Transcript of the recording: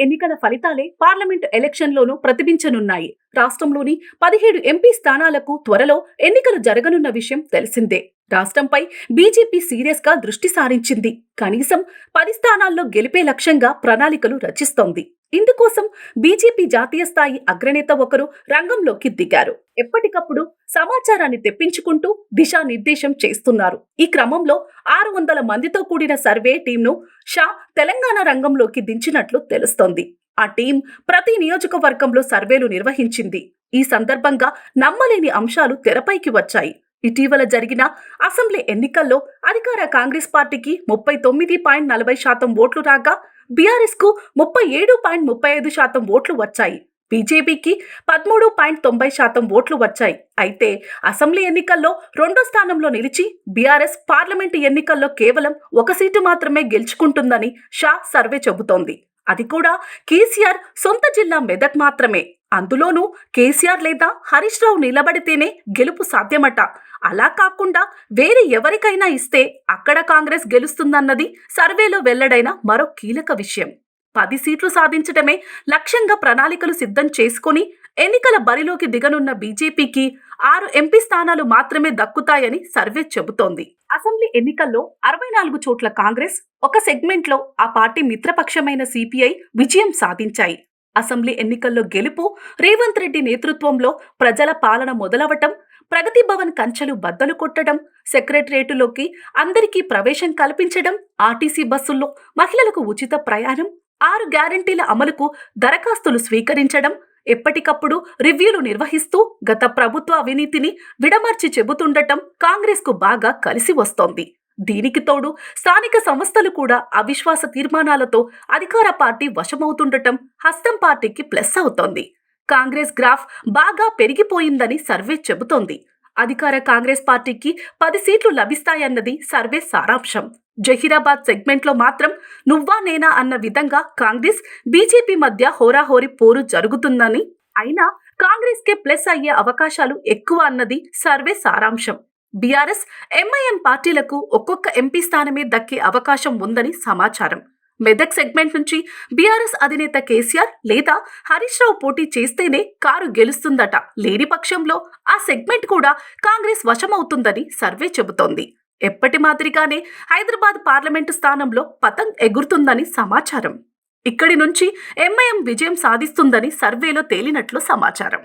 ఎన్నికల ఫలితాలే పార్లమెంటు ఎలక్షన్లోనూ ప్రతిబించనున్నాయి రాష్ట్రంలోని పదిహేడు ఎంపీ స్థానాలకు త్వరలో ఎన్నికలు జరగనున్న విషయం తెలిసిందే. రాష్ట్రంపై బీజేపీ సీరియస్గా దృష్టి సారించింది. కనీసం పది స్థానాల్లో గెలిపే లక్ష్యంగా ప్రణాళికలు రచిస్తోంది. ఇందుకోసం బీజేపీ జాతీయ స్థాయి అగ్రనేత ఒకరు రంగంలోకి దిగారు. ఎప్పటికప్పుడు సమాచారాన్ని తెప్పించుకుంటూ దిశానిర్దేశం చేస్తున్నారు. ఈ క్రమంలో ఆరు వందల మందితో కూడిన సర్వే టీంను షా తెలంగాణ రంగంలోకి దించినట్లు తెలుస్తోంది. ఆ టీం ప్రతి నియోజకవర్గంలో సర్వేలు నిర్వహించింది. ఈ సందర్భంగా నమ్మలేని అంశాలు తెరపైకి వచ్చాయి. ఇటీవల జరిగిన అసెంబ్లీ ఎన్నికల్లో అధికార కాంగ్రెస్ పార్టీకి ముప్పై తొమ్మిది పాయింట్ నలభై శాతం ఓట్లు రాగా బీఆర్ఎస్కు ముప్పై ఏడు పాయింట్ ముప్పై ఐదు శాతం ఓట్లు వచ్చాయి. బీజేపీకి పదమూడు పాయింట్ తొంభై శాతం ఓట్లు వచ్చాయి. అయితే అసెంబ్లీ ఎన్నికల్లో రెండో స్థానంలో నిలిచి బీఆర్ఎస్ పార్లమెంటు ఎన్నికల్లో కేవలం ఒక సీటు మాత్రమే గెలుచుకుంటుందని షా సర్వే చెబుతోంది. అది కూడా కేసీఆర్ సొంత జిల్లా మెదక్ మాత్రమే. అందులోనూ కేసీఆర్ లేదా హరీష్ రావు నిలబడితేనే గెలుపు సాధ్యమట. అలా కాకుండా వేరే ఎవరికైనా ఇస్తే అక్కడ కాంగ్రెస్ గెలుస్తుందన్నది సర్వేలో వెల్లడైన మరో కీలక విషయం. పది సీట్లు సాధించడమే లక్ష్యంగా ప్రణాళికలు సిద్ధం చేసుకుని ఎన్నికల బరిలోకి దిగనున్న బీజేపీకి ఆరు ఎంపీ స్థానాలు మాత్రమే దక్కుతాయని సర్వే చెబుతోంది. అసెంబ్లీ ఎన్నికల్లో అరవై నాలుగు చోట్ల కాంగ్రెస్ ఒక సెగ్మెంట్లో ఆ పార్టీ మిత్రపక్షమైన సిపిఐ విజయం సాధించాయి. అసెంబ్లీ ఎన్నికల్లో గెలుపు రేవంత్ రెడ్డి నేతృత్వంలో ప్రజల పాలన మొదలవటం ప్రగతి భవన్ కంచెలు బద్దలు కొట్టడం సెక్రటరేటులోకి అందరికీ ప్రవేశం కల్పించడం ఆర్టీసీ బస్సుల్లో మహిళలకు ఉచిత ప్రయాణం ఆరు గ్యారంటీల అమలుకు దరఖాస్తులు స్వీకరించడం ఎప్పటికప్పుడు రివ్యూలు నిర్వహిస్తూ గత ప్రభుత్వ అవినీతిని విడమర్చి చెబుతుండటం కాంగ్రెస్కు బాగా కలిసి వస్తోంది. దీనికి తోడు స్థానిక సంస్థలు కూడా అవిశ్వాస తీర్మానాలతో అధికార పార్టీ వశమవుతుండటం హస్తం పార్టీకి ప్లస్ అవుతోంది. కాంగ్రెస్ గ్రాఫ్ బాగా పెరిగిపోయిందని సర్వే చెబుతోంది. అధికార కాంగ్రెస్ పార్టీకి పది సీట్లు లభిస్తాయన్నది సర్వే సారాంశం. జహీరాబాద్ సెగ్మెంట్లో మాత్రం నువ్వా నేనా అన్న విధంగా కాంగ్రెస్ బీజేపీ మధ్య హోరాహోరీ పోరు జరుగుతుందని. అయినా కాంగ్రెస్కే ప్లస్ అయ్యే అవకాశాలు ఎక్కువ అన్నది సర్వే సారాంశం. బీఆర్ఎస్ ఎంఐఎం పార్టీలకు ఒక్కొక్క ఎంపీ స్థానమే దక్కే అవకాశం ఉందని సమాచారం. మెదక్ సెగ్మెంట్ నుంచి బీఆర్ఎస్ అధినేత కేసీఆర్ లేదా హరీష్ రావు పోటీ చేస్తేనే కారు గెలుస్తుందట. లేని పక్షంలో ఆ సెగ్మెంట్ కూడా కాంగ్రెస్ వశమవుతుందని సర్వే చెబుతోంది. ఎప్పటి మాదిరిగానే హైదరాబాద్ పార్లమెంటు స్థానంలో పతంగ్ ఎగురుతుందని సమాచారం. ఇక్కడి నుంచి ఎంఐఎం విజయం సాధిస్తుందని సర్వేలో తేలినట్లు సమాచారం.